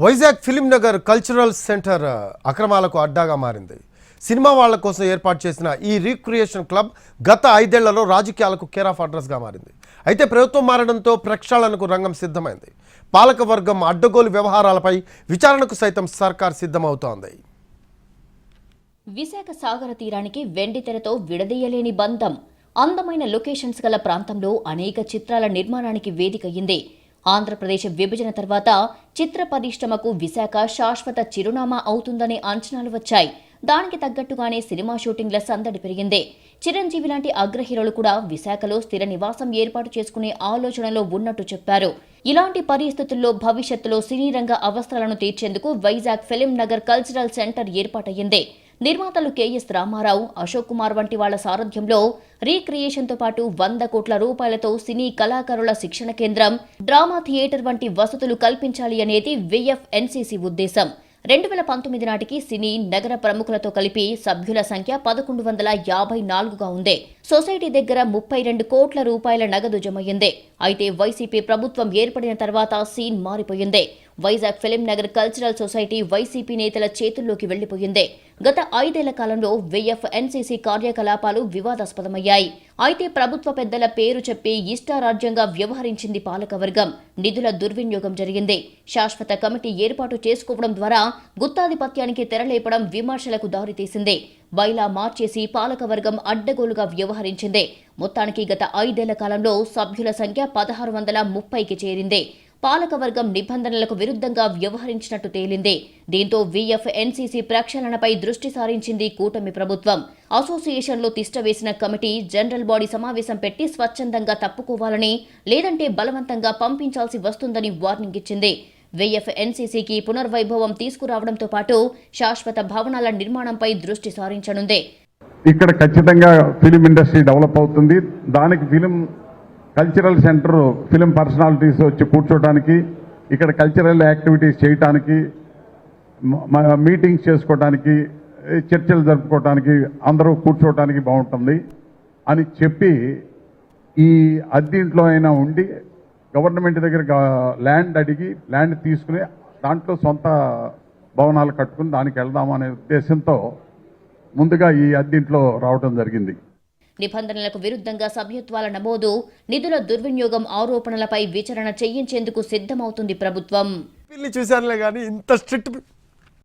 Vizag film Nagar cultural centre అక్రమాలకు అడ్డాగా మారింది. సినిమా వాళ్ళ కోసం ఏర్పాటు చేసిన ఈ రీక్రియేషన్ క్లబ్ గత ఐదేళ్ళలో రాజకీయాలకు కేర్ ఆఫ్ అడ్రస్గా మారింది. అయితే ప్రభుత్వం మారడంతో ప్రక్షాళనకు రంగం సిద్ధమైంది. పాలకవర్గం అడ్డగోలు వ్యవహారాలపై విచారణకు సైతం సర్కార్ సిద్ధమవుతోంది. విశాఖ సాగర తీరానికి వెండితెరతో విడదీయలేని బంధం. అందమైన లొకేషన్స్ గల ప్రాంతంలో అనేక చిత్రాల నిర్మాణానికి వేదికయ్యింది ఆంధ్రప్రదేశ్ విభజన తర్వాత చిత్ర పరిశ్రమకు విశాఖ శాశ్వత చిరునామా అవుతుందనే అంచనాలు వచ్చాయి. దానికి తగ్గట్టుగానే సినిమా షూటింగ్ల సందడి పెరిగింది. చిరంజీవి లాంటి అగ్రహీరోలు కూడా విశాఖలో స్థిర నివాసం ఏర్పాటు చేసుకునే ఆలోచనలో ఉన్నట్టు చెప్పారు. ఇలాంటి పరిస్థితుల్లో భవిష్యత్తులో సినీ రంగ అవసరాలను తీర్చేందుకు Vizag film Nagar cultural centre ఏర్పాటయ్యింది. నిర్మాతలు కెఎస్ రామారావు అశోక్ కుమార్ వంటి వాళ్ళ సారథ్యంలో రీక్రియేషన్తో పాటు వంద కోట్ల రూపాయలతో సినీ కళాకారుల శిక్షణ కేంద్రం డ్రామా థియేటర్ వంటి వసతులు కల్పించాలి అనేది విఎఫ్ఎన్సీసీ ఉద్దేశం. రెండు వేల పంతొమ్మిది నాటికి సినీ నగర ప్రముఖులతో కలిపి సభ్యుల సంఖ్య పదకొండు వందల యాభై నాలుగుగా ఉంది. సొసైటీ దగ్గర ముప్పై రెండు కోట్ల రూపాయల నగదు జమయ్యింది. అయితే వైసీపీ ప్రభుత్వం ఏర్పడిన తర్వాత సీన్ మారిపోయింది. Vizag film Nagar cultural society YCP నేతల చేతుల్లోకి వెళ్ళిపోయింది గత ఐదేళ్ళ కాలంలో వైఎఫ్ ఎన్సీసీ కార్యకలాపాలు వివాదాస్పదమయ్యాయి. అయితే ప్రభుత్వ పెద్దల పేరు చెప్పి ఇష్టారాజ్యంగా వ్యవహరించింది పాలకవర్గం. నిధుల దుర్వినియోగం జరిగింది. శాశ్వత కమిటీ ఏర్పాటు చేసుకోవడం ద్వారా గుత్తాధిపత్యానికి తెరలేపడం విమర్శలకు దారితీసింది. బైలా మార్చేసి పాలకవర్గం అడ్డగోలుగా వ్యవహరించింది. మొత్తానికి గత ఐదేళ్ళ కాలంలో సభ్యుల సంఖ్య పదహారు వందల ముప్పైకి చేరింది. పాలకవర్గం నిబంధనలకు విరుద్ధంగా వ్యవహరించినట్టు తేలింది. దీంతో వీఎఫ్ ఎన్సీసీ ప్రక్షాళనపై దృష్టి సారించింది కూటమి ప్రభుత్వం. అసోసియేషన్లో తిష్టవేసిన కమిటీ జనరల్ బాడీ సమావేశం పెట్టి స్వచ్ఛందంగా తప్పుకోవాలని లేదంటే బలవంతంగా పంపించాల్సి వస్తుందని వార్నింగ్ ఇచ్చింది. వీఎఫ్ ఎన్సీసీకి పునర్వైభవం తీసుకురావడంతో పాటు శాశ్వత భవనాల నిర్మాణంపై దృష్టి సారించనుంది. ఇక్కడ ఖచ్చితంగా ఫిలిం ఇండస్ట్రీ డెవలప్ అవుతుంది. దానికి film cultural centre film personalities వచ్చి కూర్చోడానికి ఇక్కడ కల్చరల్ యాక్టివిటీస్ చేయటానికి మీటింగ్స్ చేసుకోవడానికి చర్చలు జరుపుకోవడానికి అందరూ కూర్చోవడానికి బాగుంటుంది అని చెప్పి ఈ అద్దీంట్లో అయినా ఉండి గవర్నమెంట్ దగ్గర ల్యాండ్ అడిగి ల్యాండ్ తీసుకుని దాంట్లో సొంత భవనాలు కట్టుకుని దానికి వెళ్దామనే ఉద్దేశంతో ముందుగా ఈ అద్దీంట్లో రావడం జరిగింది. నిబంధనలకు విరుద్ధంగా సభ్యత్వాల నమోదు నిధుల దుర్వినియోగం ఆరోపణలపై విచారణ చేయించేందుకు సిద్ధమవుతుంది ప్రభుత్వం. పిల్లి చూశానులే కానీ ఇంత స్ట్రిక్ట్